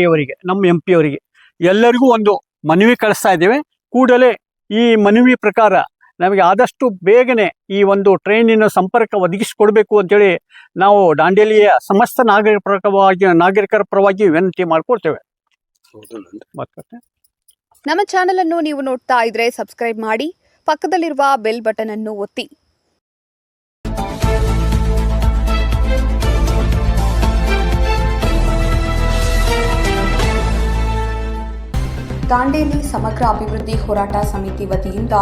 ಅವರಿಗೆ ನಮ್ಮ M P ಅವರಿಗೆ. ಎಲ್ಲರಿಗೂ ಒಂದು ಮನವಿ ಕಳಿಸ್ತಾ ಇದ್ದೇವೆ. ಕೂಡಲೇ ಈ ಮನವಿ ಪ್ರಕಾರ ನಮಗೆ ಆದಷ್ಟು ಬೇಗನೆ ಈ ಒಂದು ಟ್ರೈನಿನ ಸಂಪರ್ಕ ಒದಗಿಸಿಕೊಡ್ಬೇಕು ಅಂತೇಳಿ ನಾವು ದಾಂಡೇಲಿಯ ಸಮಸ್ತ ನಾಗರಿಕ ಪರವಾಗಿ ನಾಗರಿಕರ ಪರವಾಗಿ ವಿನಂತಿ ಮಾಡ್ಕೊಳ್ತೇವೆ. ನಮ್ಮ ಚಾನೆಲ್ ಅನ್ನು ನೀವು ನೋಡ್ತಾ ಇದ್ರೆ ಸಬ್ಸ್ಕ್ರೈಬ್ ಮಾಡಿ ಪಕ್ಕದಲ್ಲಿರುವ ಬೆಲ್ ಬಟನ್ ಅನ್ನು ಒತ್ತಿ. ದಾಂಡೇಲಿ ಸಮಗ್ರ ಅಭಿವೃದ್ಧಿ ಹೋರಾಟ ಸಮಿತಿ ವತಿಯಿಂದ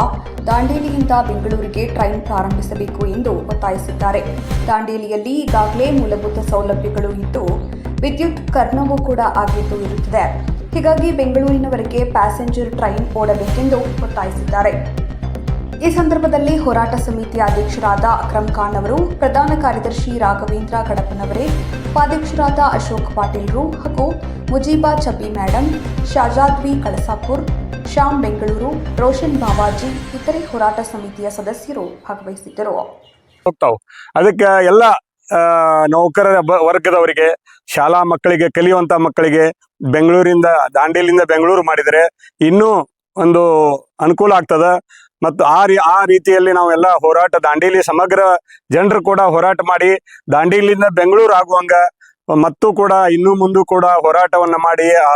ದಾಂಡೇಲಿಯಿಂದ ಬೆಂಗಳೂರಿಗೆ ಟ್ರೈನ್ ಪ್ರಾರಂಭಿಸಬೇಕು ಎಂದು ಒತ್ತಾಯಿಸಿದ್ದಾರೆ. ದಾಂಡೇಲಿಯಲ್ಲಿ ಈಗಾಗಲೇ ಮೂಲಭೂತ ಸೌಲಭ್ಯಗಳು ಇದ್ದು, ವಿದ್ಯುತ್ ಕರ್ಣವೂ ಕೂಡ ಆಗಿದ್ದು ಇರುತ್ತದೆ. ಹೀಗಾಗಿ ಬೆಂಗಳೂರಿನವರೆಗೆ ಪ್ಯಾಸೆಂಜರ್ ಟ್ರೈನ್ ಓಡಬೇಕೆಂದು ಒತ್ತಾಯಿಸಿದ್ದಾರೆ. ಈ ಸಂದರ್ಭದಲ್ಲಿ ಹೋರಾಟ ಸಮಿತಿ ಅಧ್ಯಕ್ಷರಾದ ಅಕ್ರಮ್ ಖಾನ್ ಅವರು, ಪ್ರಧಾನ ಕಾರ್ಯದರ್ಶಿ ರಾಘವೇಂದ್ರ ಕಡಪನವರೇ ಉಪಾಧ್ಯಕ್ಷರಾದ ಅಶೋಕ್ ಪಾಟೀಲ್ರು ಹಾಗೂ ಮುಜೀಬಾ ಚಬ್ಬಿ ಮೇಡಮ್ ಶಾಜಾದ್ವಿ ಕಳಸಾಪುರ್, ಶ್ಯಾಮ್ ಬೆಂಗಳೂರು, ರೋಷನ್ ಬಾಬಾಜಿ, ಇತರೆ ಹೋರಾಟ ಸಮಿತಿಯ ಸದಸ್ಯರು ಭಾಗವಹಿಸಿದ್ದರು. ಅದಕ್ಕೆ ಎಲ್ಲ ನೌಕರರ ವರ್ಗದವರಿಗೆ, ಶಾಲಾ ಮಕ್ಕಳಿಗೆ, ಕಲಿಯುವಂತ ಮಕ್ಕಳಿಗೆ ಬೆಂಗಳೂರಿಂದ, ದಾಂಡೇಲಿಂದ ಬೆಂಗಳೂರು ಮಾಡಿದರೆ ಇನ್ನೂ ಒಂದು ಅನುಕೂಲ ಆಗ್ತದ. ಮತ್ತು ಆ ರೀ, ಆ ರೀತಿಯಲ್ಲಿ ನಾವೆಲ್ಲ ಹೋರಾಟ, ದಾಂಡೇಲಿ ಸಮಗ್ರ ಜನರು ಕೂಡ ಹೋರಾಟ ಮಾಡಿ ದಾಂಡೇಲಿಯಿಂದ ಬೆಂಗಳೂರು ಆಗುವಂಗ, ಮತ್ತು ಕೂಡ ಇನ್ನೂ ಮುಂದೂ ಕೂಡ ಹೋರಾಟವನ್ನ ಮಾಡಿ, ಆ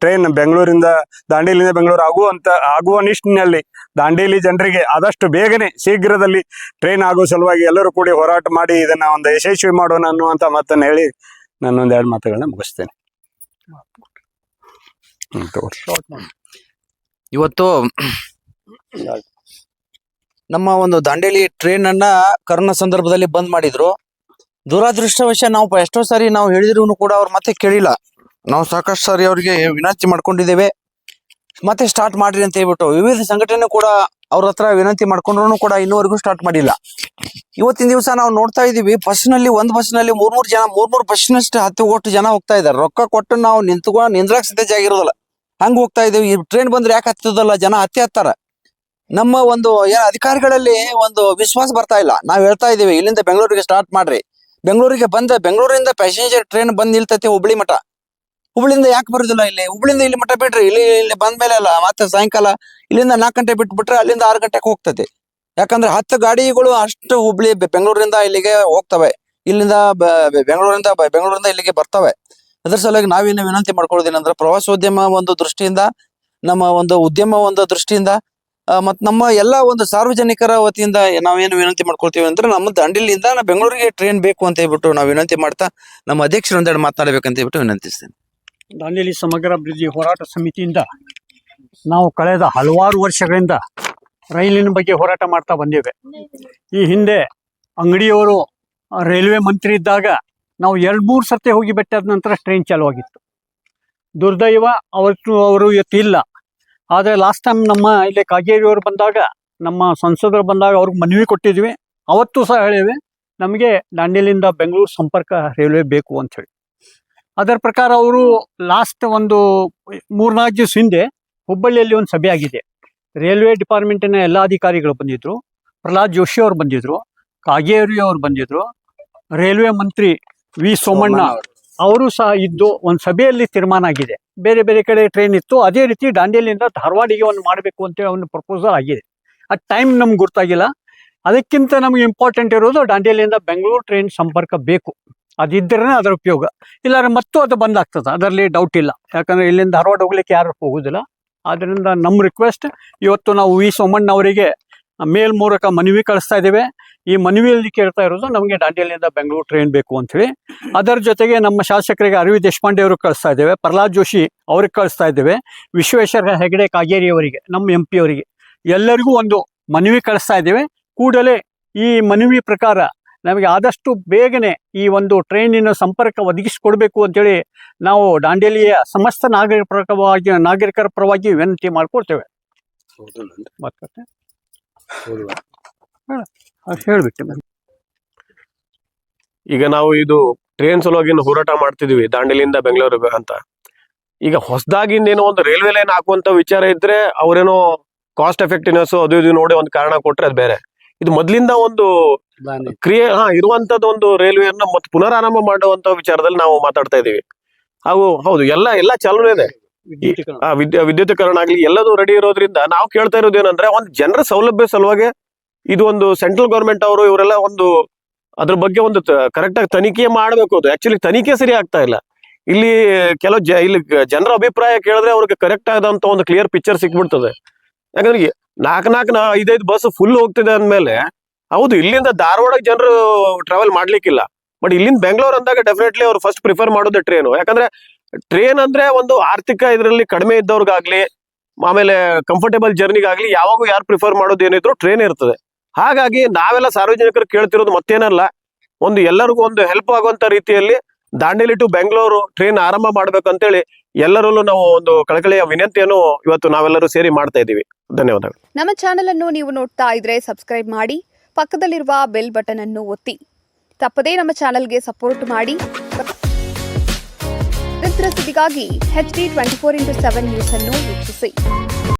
ಟ್ರೈನ್ ಬೆಂಗಳೂರಿಂದ ದಾಂಡೇಲಿಂದ ಬೆಂಗಳೂರು ಆಗುವಂತ, ಆಗುವ ನಿಟ್ಟಿನಲ್ಲಿ ದಾಂಡೇಲಿ ಜನರಿಗೆ ಆದಷ್ಟು ಬೇಗನೆ ಶೀಘ್ರದಲ್ಲಿ ಟ್ರೈನ್ ಆಗೋ ಸಲುವಾಗಿ ಎಲ್ಲರೂ ಕೂಡಿ ಹೋರಾಟ ಮಾಡಿ, ಇದನ್ನ ಒಂದು ಯಶಸ್ವಿ ಮಾಡೋಣ ಅನ್ನುವಂತ ಮಾತನ್ನು ಹೇಳಿ ನಾನು ಒಂದೆರಡು ಎರಡು ಮಾತುಗಳನ್ನ ಮುಗಿಸ್ತೇನೆ. ಇವತ್ತು ನಮ್ಮ ಒಂದು ದಾಂಡೇಲಿ ಟ್ರೈನ್ ಅನ್ನ ಕರೋನಾ ಸಂದರ್ಭದಲ್ಲಿ ಬಂದ್ ಮಾಡಿದ್ರು. ದುರಾದೃಷ್ಟವಶ ನಾವು ಎಷ್ಟೋ ಸಾರಿ ನಾವು ಹೇಳಿದ್ರು ಕೂಡ ಅವ್ರು ಮತ್ತೆ ಕೇಳಿಲ್ಲ. ನಾವು ಸಾಕಷ್ಟು ಸಾರಿ ಅವರಿಗೆ ವಿನಂತಿ ಮಾಡ್ಕೊಂಡಿದ್ದೇವೆ. ಮತ್ತೆ ಸ್ಟಾರ್ಟ್ ಮಾಡ್ರಿ ಅಂತ ಹೇಳ್ಬಿಟ್ಟು ವಿವಿಧ ಸಂಘಟನೆ ಕೂಡ ಅವ್ರ ಹತ್ರ ವಿನಂತಿ ಮಾಡ್ಕೊಂಡ್ರು ಕೂಡ ಇನ್ನೂವರೆಗೂ ಸ್ಟಾರ್ಟ್ ಮಾಡಿಲ್ಲ. ಇವತ್ತಿನ ದಿವಸ ನಾವು ನೋಡ್ತಾ ಇದೀವಿ ಬಸ್ನಲ್ಲಿ ಒಂದ್ ಬಸ್ನಲ್ಲಿ ಮೂರ್ ಮೂರ್ ಜನ ಮೂರ್ ಮೂರ್ ಬಸ್ನಷ್ಟು ಹತ್ತು ಒಟ್ಟು ಜನ ಹೋಗ್ತಾ ಇದಾರೆ ರೊಕ್ಕ ಕೊಟ್ಟು ನಾವು ನಿಂತ್ಕೊಂಡು ನಿಂದ್ರಾಕ್ ಸಿದ್ಧ ಜಾಗ ಇರೋದಿಲ್ಲ. ಹಂಗ ಹೋಗ್ತಾ ಇದೀವಿ ಈ ಟ್ರೈನ್ ಬಂದ್ರೆ ಯಾಕೆ ಹತ್ತದಲ್ಲ? ಜನ ಹತ್ತಿ ಹತ್ತಾರ. ನಮ್ಮ ಒಂದು ಏನ್ ಅಧಿಕಾರಿಗಳಲ್ಲಿ ಒಂದು ವಿಶ್ವಾಸ ಬರ್ತಾ ಇಲ್ಲ. ನಾವ್ ಹೇಳ್ತಾ ಇದೀವಿ ಇಲ್ಲಿಂದ ಬೆಂಗಳೂರಿಗೆ ಸ್ಟಾರ್ಟ್ ಮಾಡ್ರಿ. ಬೆಂಗಳೂರಿಗೆ ಬಂದ, ಬೆಂಗಳೂರಿಂದ ಪ್ಯಾಸೆಂಜರ್ ಟ್ರೈನ್ ಬಂದ್ ನಿಲ್ತೈತಿ ಹುಬ್ಳಿ ಮಠ. ಹುಬ್ಳಿಯಿಂದ ಯಾಕೆ ಬರುದಿಲ್ಲ ಇಲ್ಲಿ? ಹುಬ್ಳಿಂದ ಇಲ್ಲಿ ಮಠ ಬಿಡ್ರಿ. ಇಲ್ಲಿ ಇಲ್ಲಿ ಬಂದ ಮೇಲೆ ಅಲ್ಲ, ಮತ್ತೆ ಸಾಯಂಕಾಲ ಇಲ್ಲಿಂದ ನಾಲ್ಕು ಗಂಟೆ ಬಿಟ್ಬಿಟ್ರೆ ಅಲ್ಲಿಂದ ಆರು ಗಂಟೆಗೆ ಹೋಗ್ತದೆ. ಯಾಕಂದ್ರೆ ಹತ್ತು ಗಾಡಿಗಳು ಅಷ್ಟು ಹುಬ್ಳಿ, ಬೆಂಗಳೂರಿಂದ ಇಲ್ಲಿಗೆ ಹೋಗ್ತವೆ. ಇಲ್ಲಿಂದ ಬೆಂಗಳೂರಿಂದ ಬೆಂಗಳೂರಿಂದ ಇಲ್ಲಿಗೆ ಬರ್ತವೆ. ಅದ್ರ ಸಲುವಾಗಿ ನಾವೇನು ವಿನಂತಿ ಮಾಡ್ಕೊಳ್ಳೋದೇನಂದ್ರೆ ಪ್ರವಾಸೋದ್ಯಮ ಒಂದು ದೃಷ್ಟಿಯಿಂದ, ನಮ್ಮ ಒಂದು ಉದ್ಯಮ ಒಂದು ದೃಷ್ಟಿಯಿಂದ ಮತ್ ನಮ್ಮ ಎಲ್ಲ ಒಂದು ಸಾರ್ವಜನಿಕರ ವತಿಯಿಂದ ನಾವೇನು ವಿನಂತಿ ಮಾಡ್ಕೊಳ್ತೀವಿ ಅಂದ್ರೆ ನಮ್ಮ ದಂಡಿಲಿಂದ ನಾ ಬೆಂಗಳೂರಿಗೆ ಟ್ರೈನ್ ಬೇಕು ಅಂತ ಹೇಳ್ಬಿಟ್ಟು ನಾವು ವಿನಂತಿ ಮಾಡ್ತಾ ನಮ್ಮ ಅಧ್ಯಕ್ಷರೊಂದೆರಡು ಮಾತನಾಡ್ಬೇಕಂತ ಹೇಳ್ಬಿಟ್ಟು ವಿನಂತಿಸ್ತೇನೆ. ದಾಂಡೇಲಿ ಸಮಗ್ರ ಅಭಿವೃದ್ಧಿ ಹೋರಾಟ ಸಮಿತಿಯಿಂದ ನಾವು ಕಳೆದ ಹಲವಾರು ವರ್ಷಗಳಿಂದ ರೈಲಿನ ಬಗ್ಗೆ ಹೋರಾಟ ಮಾಡ್ತಾ ಬಂದಿವೆ. ಈ ಹಿಂದೆ ಅಂಗಡಿಯವರು ರೈಲ್ವೆ ಮಂತ್ರಿ ಇದ್ದಾಗ ನಾವು ಎರಡು ಮೂರು ಸರ್ತಿ ಹೋಗಿ ಬೆಟ್ಟದ ನಂತರ ಟ್ರೈನ್ ಚಾಲುವಾಗಿತ್ತು ದುರ್ದೈವ ಅವತ್ತು ಅವರು ಇವತ್ತು ಇಲ್ಲ ಆದರೆ ಲಾಸ್ಟ್ ಟೈಮ್ ನಮ್ಮ ಇಲ್ಲಿ ಕಾಗೇರಿಯವರು ಬಂದಾಗ, ನಮ್ಮ ಸಂಸದರು ಬಂದಾಗ ಅವ್ರಿಗೆ ಮನವಿ ಕೊಟ್ಟಿದ್ವಿ. ಅವತ್ತು ಸಹ ಹೇಳಿವೆ ನಮಗೆ ದಾಂಡೇಲಿಂದ ಬೆಂಗಳೂರು ಸಂಪರ್ಕ ರೈಲ್ವೆ ಬೇಕು ಅಂತ ಹೇಳಿ. ಅದರ ಪ್ರಕಾರ ಅವರು ಲಾಸ್ಟ್ ಒಂದು ಮೂರ್ನಾಲ್ಕು ದಿವಸ ಹಿಂದೆ ಹುಬ್ಬಳ್ಳಿಯಲ್ಲಿ ಒಂದು ಸಭೆ ಆಗಿದೆ. ರೈಲ್ವೆ ಡಿಪಾರ್ಟ್ಮೆಂಟಿನ ಎಲ್ಲ ಅಧಿಕಾರಿಗಳು ಬಂದಿದ್ರು, ಪ್ರಹ್ಲಾದ್ ಜೋಶಿ ಅವರು ಬಂದಿದ್ರು, ಕಾಗೇರಿ ಅವರು ಬಂದಿದ್ರು ರೈಲ್ವೆ ಮಂತ್ರಿ ವಿ ಸೋಮಣ್ಣ ಅವರು. ಸಹ ಇದ್ದು ಒಂದು ಸಭೆಯಲ್ಲಿ ತೀರ್ಮಾನ ಆಗಿದೆ. ಬೇರೆ ಬೇರೆ ಕಡೆ ಟ್ರೈನ್ ಇತ್ತು. ಅದೇ ರೀತಿ ದಾಂಡೇಲಿಯಿಂದ ಧಾರವಾಡಿಗೆ ಒಂದು ಮಾಡಬೇಕು ಅಂತೇಳಿ ಒಂದು ಪ್ರಪೋಸಲ್ ಆಗಿದೆ. ಆ ಟೈಮ್ ನಮ್ಗೆ ಗೊತ್ತಾಗಿಲ್ಲ. ಅದಕ್ಕಿಂತ ನಮ್ಗೆ ಇಂಪಾರ್ಟೆಂಟ್ ಇರೋದು ದಾಂಡೇಲಿಯಿಂದ ಬೆಂಗಳೂರು ಟ್ರೈನ್ ಸಂಪರ್ಕ ಬೇಕು. ಅದಿದ್ದರೆ ಅದರ ಉಪಯೋಗ. ಇಲ್ಲಾಂದ್ರೆ ಮತ್ತೂ ಅದು ಬಂದ್ ಆಗ್ತದೆ. ಅದರಲ್ಲಿ ಡೌಟ್ ಇಲ್ಲ. ಯಾಕಂದ್ರೆ ಇಲ್ಲಿಂದ ಧಾರವಾಡ ಹೋಗ್ಲಿಕ್ಕೆ ಯಾರು ಹೋಗೋದಿಲ್ಲ. ಆದ್ದರಿಂದ ನಮ್ಮ ರಿಕ್ವೆಸ್ಟ್ ಇವತ್ತು ನಾವು ವಿ ಸೋಮಣ್ಣ ಅವರಿಗೆ ಮೇಲ್ ಮೂಲಕ ಮನವಿ ಕಳಿಸ್ತಾ ಇದ್ದೇವೆ. ಈ ಮನವಿಯಲ್ಲಿ ಕೇಳ್ತಾ ಇರೋದು ನಮಗೆ ದಾಂಡೇಲಿಯಿಂದ ಬೆಂಗಳೂರು ಟ್ರೈನ್ ಬೇಕು ಅಂತ ಹೇಳಿ. ಅದರ ಜೊತೆಗೆ ನಮ್ಮ ಶಾಸಕರಿಗೆ ಅರವಿಂದ್ ದೇಶಪಾಂಡೆ ಅವ್ರಿಗೆ ಕಳಿಸ್ತಾ ಇದ್ದೇವೆ. ಪ್ರಹ್ಲಾದ್ ಜೋಶಿ ಅವ್ರಿಗೆ ಕಳಿಸ್ತಾ ಇದ್ದೇವೆ. ವಿಶ್ವೇಶ್ವರ ಹೆಗಡೆ ಕಾಗೇರಿ ಅವರಿಗೆ ನಮ್ಮ ಎಂ ಪಿ ಅವರಿಗೆ ಎಲ್ಲರಿಗೂ ಒಂದು ಮನವಿ ಕಳಿಸ್ತಾ ಇದ್ದೇವೆ. ಕೂಡಲೇ ಈ ಮನವಿ ಪ್ರಕಾರ ನಮಗೆ ಆದಷ್ಟು ಬೇಗನೆ ಈ ಒಂದು ಟ್ರೈನಿನ ಸಂಪರ್ಕ ಒದಗಿಸಿಕೊಡ್ಬೇಕು ಅಂತೇಳಿ ನಾವು ದಾಂಡೇಲಿಯ ಸಮಸ್ತ ನಾಗರಿಕ ಪರವಾಗಿ ನಾಗರಿಕರ ಪರವಾಗಿ ವಿನಂತಿ ಮಾಡ್ಕೊಳ್ತೇವೆ. ಹೇಳ್ಬಿಟ್ಟು ಈಗ ನಾವು ಇದು ಟ್ರೈನ್ ಸಲುವಾಗಿ ಹೋರಾಟ ಮಾಡ್ತಿದ್ವಿ ದಾಂಡೇಲಿಯಿಂದ ಬೆಂಗಳೂರಿಗೆ ಅಂತ. ಈಗ ಹೊಸದಾಗಿಂದ ಏನೋ ಒಂದು ರೈಲ್ವೆ ಲೈನ್ ಹಾಕುವಂತ ವಿಚಾರ ಇದ್ರೆ ಅವ್ರೇನೋ ಕಾಸ್ಟ್ ಎಫೆಕ್ಟಿವ್ನೆಸ್ ಅದು ಇದು ನೋಡಿ ಒಂದು ಕಾರಣ ಕೊಟ್ರೆ ಅದು ಬೇರೆ. ಇದು ಮೊದ್ಲಿಂದ ಒಂದು ಕ್ರಿಯೆ ಹಾ ಇರುವಂತದ್ದು ಒಂದು ರೈಲ್ವೆಯನ್ನ ಮತ್ತೆ ಪುನರಾರಂಭ ಮಾಡುವಂತ ವಿಚಾರದಲ್ಲಿ ನಾವು ಮಾತಾಡ್ತಾ ಇದೀವಿ ಹಾಗೂ ಹೌದು ಎಲ್ಲ ಎಲ್ಲ ಚಾಲನೆ ಇದೆ. ಆ ವಿದ್ಯು ವಿದ್ಯುತೀಕರಣ ಆಗ್ಲಿ ಎಲ್ಲದೂ ರೆಡಿ ಇರೋದ್ರಿಂದ ನಾವು ಕೇಳ್ತಾ ಇರೋದೇನಂದ್ರೆ ಒಂದು ಜನರ ಸೌಲಭ್ಯ ಸಲುವಾಗಿ ಇದು ಒಂದು ಸೆಂಟ್ರಲ್ ಗೌರ್ಮೆಂಟ್ ಅವರು ಇವರೆಲ್ಲ ಒಂದು ಅದ್ರ ಬಗ್ಗೆ ಒಂದು ಕರೆಕ್ಟ್ ಆಗಿ ತನಿಖೆ ಮಾಡಬೇಕು ಅದು. ಆಕ್ಚುಲಿ ತನಿಖೆ ಸರಿ ಆಗ್ತಾ ಇಲ್ಲ. ಇಲ್ಲಿ ಕೆಲವು ಜ ಇಲ್ಲಿ ಜನರ ಅಭಿಪ್ರಾಯ ಕೇಳಿದ್ರೆ ಅವ್ರಿಗೆ ಕರೆಕ್ಟ್ ಆದಂತ ಒಂದು ಕ್ಲಿಯರ್ ಪಿಕ್ಚರ್ ಸಿಕ್ಬಿಡ್ತದೆ. ಯಾಕಂದ್ರೆ ನಾಲ್ಕು ನಾಲ್ಕು ಐದೈದು ಬಸ್ ಫುಲ್ ಹೋಗ್ತಿದೆ ಅಂದ್ಮೇಲೆ, ಹೌದು, ಇಲ್ಲಿಂದ ಧಾರವಾಡಕ್ಕೆ ಜನರು ಟ್ರಾವೆಲ್ ಮಾಡ್ಲಿಕ್ಕಿಲ್ಲ. ಬಟ್ ಇಲ್ಲಿಂದ ಬೆಂಗಳೂರು ಅಂದಾಗ ಡೆಫಿನೆಟ್ಲಿ ಅವ್ರು ಫಸ್ಟ್ ಪ್ರಿಫರ್ ಮಾಡೋದು ಟ್ರೈನು ಯಾಕಂದ್ರೆ ಟ್ರೈನ್ ಅಂದ್ರೆ ಒಂದು ಆರ್ಥಿಕ ಇದರಲ್ಲಿ ಕಡಿಮೆ ಇದ್ದವ್ರಿಗಾಗ್ಲಿ, ಆಮೇಲೆ ಕಂಫರ್ಟೇಬಲ್ ಜರ್ನಿಗಾಗ್ಲಿ ಯಾವಾಗೂ ಯಾರು ಪ್ರಿಫರ್ ಮಾಡೋದು ಏನಿದ್ರು ಟ್ರೈನ್ ಇರ್ತದೆ. ಹಾಗಾಗಿ ನಾವೆಲ್ಲ ಸಾರ್ವಜನಿಕರು ಕೇಳ್ತಿರೋದು ಮತ್ತೇನಲ್ಲ, ಒಂದು ಎಲ್ಲರಿಗೂ ಒಂದು ಹೆಲ್ಪ್ ಆಗುವಂತ ರೀತಿಯಲ್ಲಿ ದಾಂಡೇಲಿ ಟು ಬೆಂಗಳೂರು ಟ್ರೈನ್ ಆರಂಭ ಮಾಡ್ಬೇಕಂತೇಳಿ ಎಲ್ಲರಲ್ಲೂ ನಾವು ಒಂದು ಕಳಕಳಿಯ ವಿನಂತಿಯನ್ನು ಇವತ್ತು ನಾವೆಲ್ಲರೂ ಸೇರಿ ಮಾಡ್ತಾ ಇದ್ದೀವಿ. ಧನ್ಯವಾದಗಳು. ನಮ್ಮ ಚಾನೆಲ್ ಅನ್ನು ನೀವು ನೋಡ್ತಾ ಇದ್ರೆ ಸಬ್ಸ್ಕ್ರೈಬ್ ಮಾಡಿ, ಪಕ್ಕದಲ್ಲಿರುವ ಬೆಲ್ ಬಟನ್ ಅನ್ನು ಒತ್ತಿ. ತಪ್ಪದೇ ನಮ್ಮ ಚಾನೆಲ್ಗೆ ಸಪೋರ್ಟ್ ಮಾಡಿ. ಸುದ್ದಿಗಾಗಿ H D twenty four into seven news ಅನ್ನು ವೀಕ್ಷಿಸಿ.